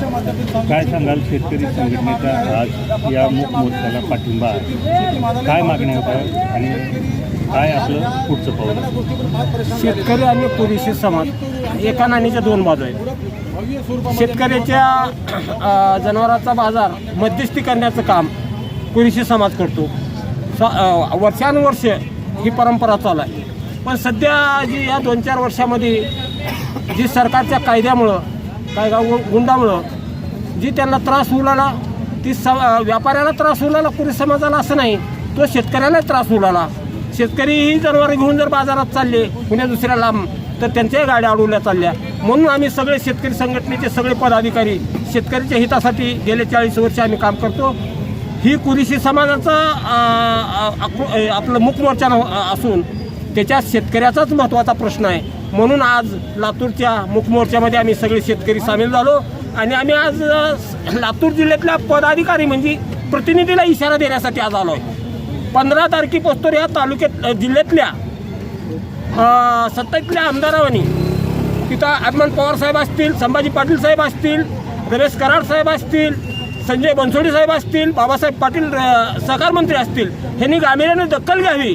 काय सांगाल शेतकरी संघटनेचा आज या मुख मोर्चाला पाठिंबा आहे? काय मागण्या होत्या आणि काय आपलं पुढचं पाऊल आहे? शेतकरी आणि पुरुषी समाज एका नाण्याच्या दोन बाजू आहेत. शेतकऱ्याच्या जनावरांचा बाजार मध्यस्थी करण्याचं काम पुरुषी समाज करतो. वर्षानुवर्ष ही परंपरा चालू आहे. पण सध्या जी या दोन चार वर्षामध्ये जी सरकारच्या कायद्यामुळं कायदा गाव गुंडामुळं जी त्यांना त्रास होऊ लागला ती स व्यापाऱ्याला त्रास होऊ लागला कुरी समाजाला असं नाही तो शेतकऱ्याला त्रास होऊ लागला. शेतकरी ही जनावरं घेऊन जर बाजारात चालले कुण्या दुसऱ्या लांब तर त्यांच्याही गाड्या अडवल्या चालल्या. म्हणून आम्ही सगळे शेतकरी संघटनेचे सगळे पदाधिकारी शेतकऱ्याच्या हितासाठी गेले चाळीस वर्ष आम्ही काम करतो. ही कुरीशी समाजाचं आपलं मुख मोर्चा असून त्याच्यात शेतकऱ्याचाच महत्त्वाचा प्रश्न आहे. म्हणून आज लातूरच्या मुखमोर्चामध्ये आम्ही सगळे शेतकरी सामील झालो आणि आम्ही आज लातूर जिल्ह्यातल्या पदाधिकारी म्हणजे प्रतिनिधीला इशारा देण्यासाठी आज आलो आहे पंधरा तारखेपासून या तालुक्यात जिल्ह्यातल्या सत्तेतल्या आमदारांनी तिथं अभिमान पवार साहेब असतील संभाजी पाटील साहेब असतील रमेश कराड साहेब असतील संजय बनसोडे साहेब असतील बाबासाहेब पाटील सहकार मंत्री असतील ह्यांनी गांभीर्याने दखल घ्यावी.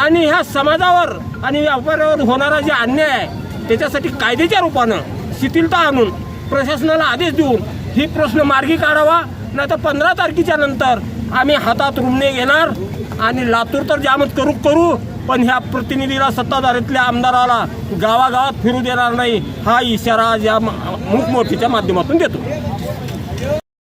आणि ह्या समाजावर आणि व्यापाऱ्यावर होणारा जे अन्याय आहे त्याच्यासाठी कायद्याच्या रूपानं शिथिलता आणून प्रशासनाला आदेश देऊन ही प्रश्न मार्गी काढावा. नाही तर पंधरा तारखेच्या नंतर आम्ही हातात रुमणे घेणार आणि लातूर तर जामत करू करू पण ह्या प्रतिनिधीला सत्ताधारीतल्या आमदाराला गावागावात फिरू देणार नाही हा इशारा आज या मूकमोर्चीच्या माध्यमातून देतो.